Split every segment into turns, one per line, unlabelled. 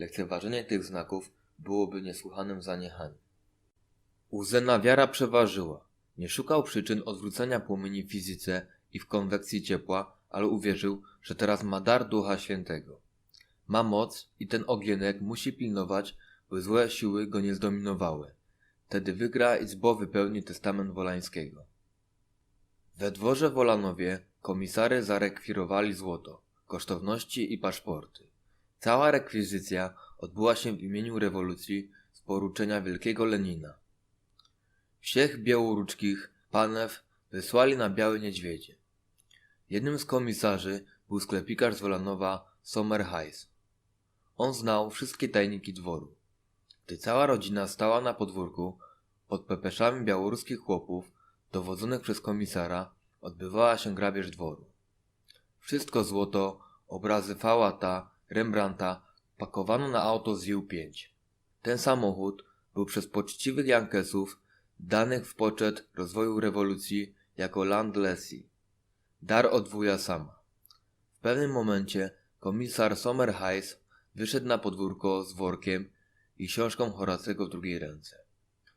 Lekceważenie tych znaków byłoby niesłychanym zaniechaniem. U wiara przeważyła. Nie szukał przyczyn odwrócenia płomieni w fizyce i w konwekcji ciepła, ale uwierzył, że teraz ma dar Ducha Świętego. Ma moc i ten ogienek musi pilnować, by złe siły go nie zdominowały. Wtedy wygra i zbo wypełni testament Wolańskiego. We dworze Wolanowie komisary zarekwirowali złoto, kosztowności i paszporty. Cała rekwizycja odbyła się w imieniu rewolucji z poruczenia wielkiego Lenina. Wsiech białoruczkich panew wysłali na Białe Niedźwiedzie. Jednym z komisarzy był sklepikarz z Wolanowa Sommerheis. On znał wszystkie tajniki dworu. Gdy cała rodzina stała na podwórku, pod pepeszami białoruskich chłopów, dowodzonych przez komisara, odbywała się grabież dworu. Wszystko złoto, obrazy Fałata, Rembrandta pakowano na auto z U5. Ten samochód był przez poczciwych Jankesów danych w poczet rozwoju rewolucji jako Land Lessee. Dar od wuja sama. W pewnym momencie komisar Sommerheis wyszedł na podwórko z workiem i książką Horacego w drugiej ręce.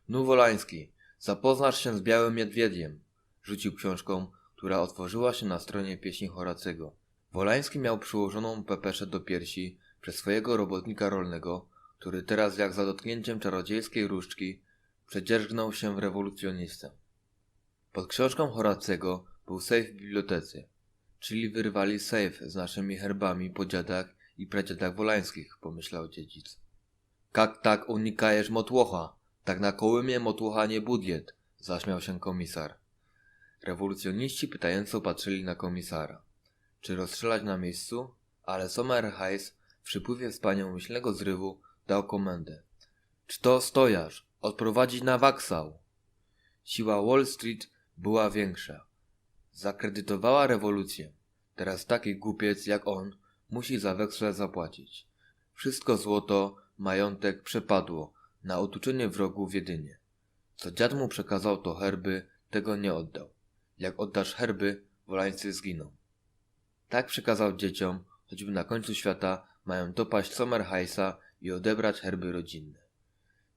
Nu Wolański, zapoznasz się z Białym Niedźwiediem, rzucił książką, która otworzyła się na stronie pieśni Horacego. Wolański miał przyłożoną pepeszę do piersi przez swojego robotnika rolnego, który teraz jak za dotknięciem czarodziejskiej różdżki przedzierżgnął się w rewolucjonistę. Pod książką Horacego był sejf w bibliotece, czyli wyrwali sejf z naszymi herbami po dziadach i pradziadach wolańskich, pomyślał dziedzic. Kak tak unikajesz motłocha, tak na kołymie motłocha nie budiet, zaśmiał się komisar. Rewolucjoniści pytająco patrzyli na komisara. Czy rozstrzelać na miejscu? Ale Sommerheis w przypływie wspaniałomyślnego zrywu dał komendę. Czy to stojarz? Odprowadzić na waksał. Siła Wall Street była większa. Zakredytowała rewolucję. Teraz taki głupiec jak on musi za weksle zapłacić. Wszystko złoto, majątek przepadło na otuczenie wrogów jedynie. Co dziad mu przekazał to herby, tego nie oddał. Jak oddasz herby, wolańcy zginą. Tak przekazał dzieciom, choćby na końcu świata mają dopaść Sommerheisa i odebrać herby rodzinne.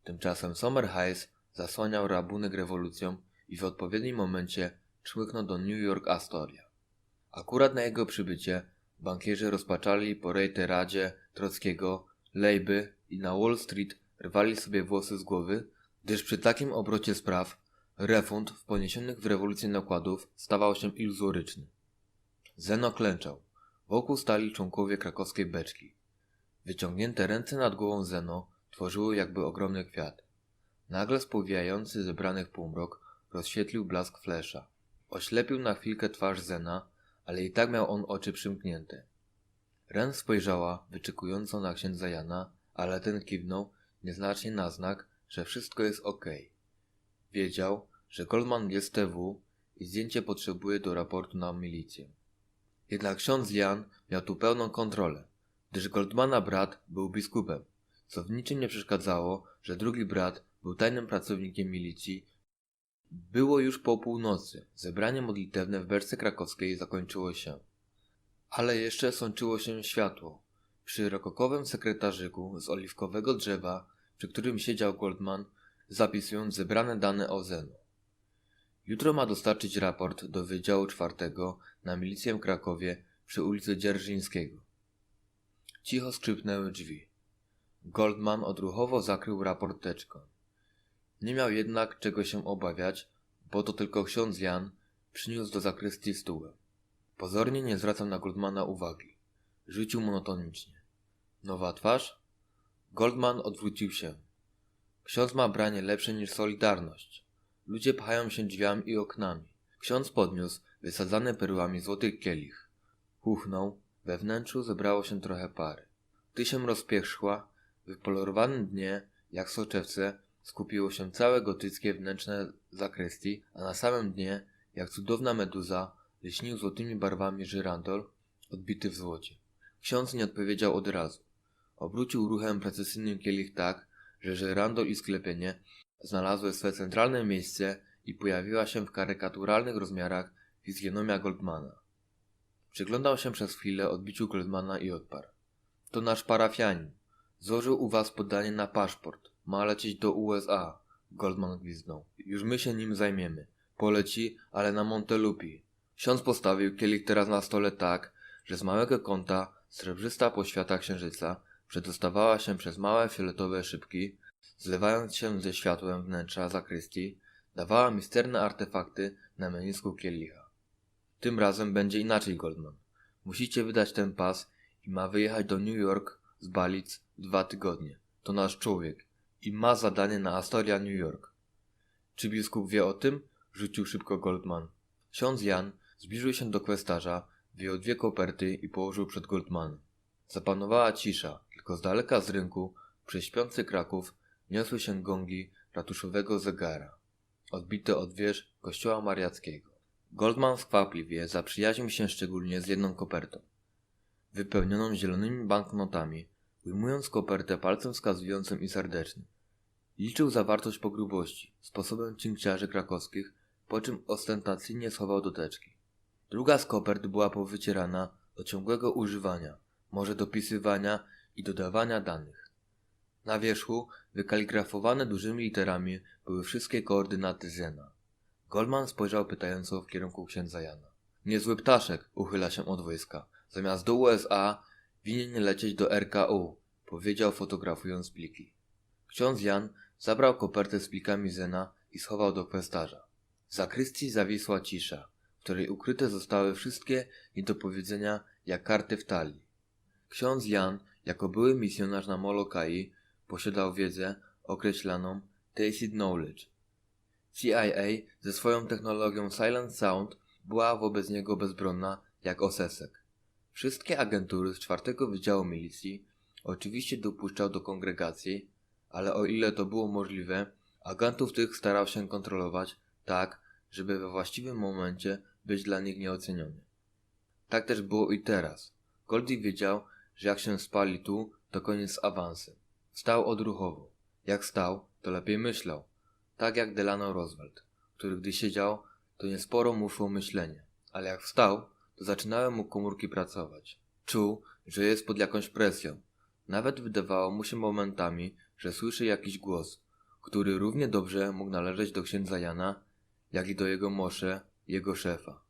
Tymczasem Sommerheis zasłaniał rabunek rewolucją i w odpowiednim momencie czmychnął do New York Astoria. Akurat na jego przybycie bankierzy rozpaczali po rejteradzie Trockiego, Lejby i na Wall Street rwali sobie włosy z głowy, gdyż przy takim obrocie spraw refund w poniesionych w rewolucji nakładów stawał się iluzoryczny. Zeno klęczał. Wokół stali członkowie krakowskiej beczki. Wyciągnięte ręce nad głową Zeno tworzyły jakby ogromny kwiat. Nagle spowijający zebranych półmrok rozświetlił blask flesza. Oślepił na chwilkę twarz Zena, ale i tak miał on oczy przymknięte. Ren spojrzała wyczekująco na księdza Jana, ale ten kiwnął nieznacznie na znak, że wszystko jest ok. Wiedział, że Goldman jest TW i zdjęcie potrzebuje do raportu na milicję. Jednak ksiądz Jan miał tu pełną kontrolę, gdyż Goldmana brat był biskupem, co w niczym nie przeszkadzało, że drugi brat był tajnym pracownikiem milicji. Było już po północy. Zebranie modlitewne w Berce Krakowskiej zakończyło się. Ale jeszcze sączyło się światło. Przy rokokowym sekretarzyku z oliwkowego drzewa, przy którym siedział Goldman, zapisując zebrane dane o Zenu. Jutro ma dostarczyć raport do Wydziału Czwartego na milicję Krakowie przy ulicy Dzierżyńskiego. Cicho skrzypnęły drzwi. Goldman odruchowo zakrył raport teczką. Nie miał jednak czego się obawiać, bo to tylko ksiądz Jan przyniósł do zakrystii stół. Pozornie nie zwracał na Goldmana uwagi. Rzucił monotonicznie. Nowa twarz? Goldman odwrócił się. Ksiądz ma branie lepsze niż Solidarność. Ludzie pchają się drzwiami i oknami. Ksiądz podniósł wysadzany perłami złoty kielich. Huchnął, we wnętrzu zebrało się trochę pary. Gdy się rozpierzchła, w wypolerowanym dnie, jak soczewce, skupiło się całe gotyckie wnętrzne zakrystii, a na samym dnie, jak cudowna meduza, lśnił złotymi barwami żyrandol, odbity w złocie. Ksiądz nie odpowiedział od razu. Obrócił ruchem precesyjnym kielich tak, że żyrandol i sklepienie znalazły swe centralne miejsce i pojawiła się w karykaturalnych rozmiarach fizjonomia Goldmana. Przyglądał się przez chwilę odbiciu Goldmana i odparł. To nasz parafianin. Złożył u was podanie na paszport. Ma lecieć do USA. Goldman gwizdnął. Już my się nim zajmiemy. Poleci, ale na Montelupi. Ksiądz postawił kielich teraz na stole tak, że z małego kąta srebrzysta poświata księżyca przedostawała się przez małe fioletowe szybki, zlewając się ze światłem wnętrza zakrystii, dawała misterne artefakty na menisku kielicha. Tym razem będzie inaczej, Goldman. Musicie wydać ten pas i ma wyjechać do New York z Balic dwa tygodnie. To nasz człowiek i ma zadanie na Astoria New York. Czy biskup wie o tym? Rzucił szybko Goldman. Ksiądz Jan zbliżył się do kwestarza, wyjął dwie koperty i położył przed Goldmanem. Zapanowała cisza, tylko z daleka z rynku, przez śpiący Kraków, niosły się gongi ratuszowego zegara, odbite od wież kościoła mariackiego. Goldman skwapliwie zaprzyjaźnił się szczególnie z jedną kopertą, wypełnioną zielonymi banknotami, ujmując kopertę palcem wskazującym i serdecznym. Liczył zawartość po grubości, sposobem cinkciarzy krakowskich, po czym ostentacyjnie schował do teczki. Druga z kopert była powycierana do ciągłego używania, może dopisywania i dodawania danych. Na wierzchu, wykaligrafowane dużymi literami, były wszystkie koordynaty Zena. Goldman spojrzał pytająco w kierunku księdza Jana. Niezły ptaszek uchyla się od wojska. Zamiast do USA winien lecieć do RKU, powiedział fotografując pliki. Ksiądz Jan zabrał kopertę z plikami Zena i schował do kwestarza. W zakrystii zawisła cisza, w której ukryte zostały wszystkie niedopowiedzenia jak karty w talii. Ksiądz Jan, jako były misjonarz na Molokai, posiadał wiedzę określaną Tacit Knowledge. CIA ze swoją technologią Silent Sound była wobec niego bezbronna jak osesek. Wszystkie agentury z czwartego Wydziału Milicji oczywiście dopuszczał do kongregacji, ale o ile to było możliwe, agentów tych starał się kontrolować tak, żeby we właściwym momencie być dla nich nieoceniony. Tak też było i teraz. Goldie wiedział, że jak się spali tu, to koniec z awansem. Stał odruchowo. Jak stał, to lepiej myślał. Tak jak Delano Roosevelt, który gdy siedział, to niesporo mu szło myślenie. Ale jak wstał, to zaczynały mu komórki pracować. Czuł, że jest pod jakąś presją. Nawet wydawało mu się momentami, że słyszy jakiś głos, który równie dobrze mógł należeć do księdza Jana, jak i do jego mosze, jego szefa.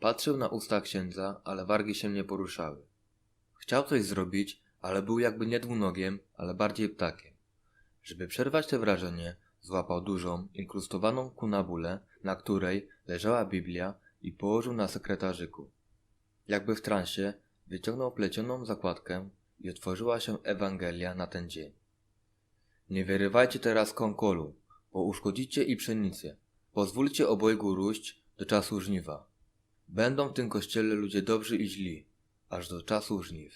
Patrzył na usta księdza, ale wargi się nie poruszały. Chciał coś zrobić, ale był jakby nie dwunogiem, ale bardziej ptakiem. Żeby przerwać to wrażenie, złapał dużą, inkrustowaną kunabulę, na której leżała Biblia i położył na sekretarzyku. Jakby w transie, wyciągnął plecioną zakładkę i otworzyła się Ewangelia na ten dzień. Nie wyrywajcie teraz konkolu, bo uszkodzicie i pszenicę. Pozwólcie obojgu róść do czasu żniwa. Będą w tym kościele ludzie dobrzy i źli, aż do czasu żniw.